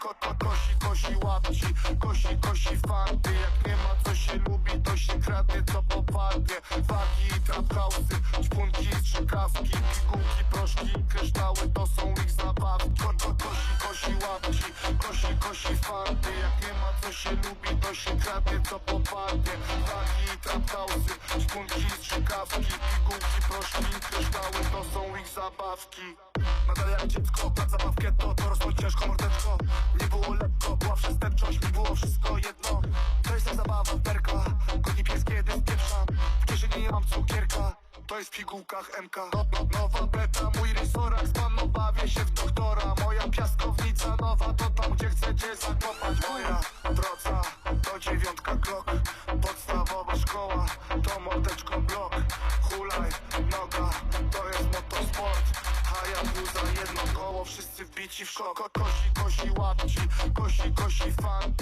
Ko, ko, kosi, kosi łapci, kosi, kosi fanty Jak nie ma co się lubi, to się kradnie co popadnie. Wagi i trap house'y, ćpunki i strzykawki Pigułki, proszki kryształy, to są ich zabawki kosi, kosi fanty Jak nie ma co się lubi, to się kradnie co popadnie Wagi i trap house'y, ćpunki i strzykawki Pigułki, proszki. Kryształy, to są ich zabawki. Nadal jak dziecko, plac zabawkę to, to ciężko mordeczko. Nie było lekko, była przestępczość, mi było wszystko jedno. To jest ta zabawa, perka, goni pies kiedy spieprzam W kieszeni nie mam cukierka, to jest w pigułkach MK no, no, Nowa beta, mój rysorak, z bawię się w Hayabusa, jedno koło, wszyscy wbici w szok. Ko- Kosi, kosi łapci, kosi, kosi fanty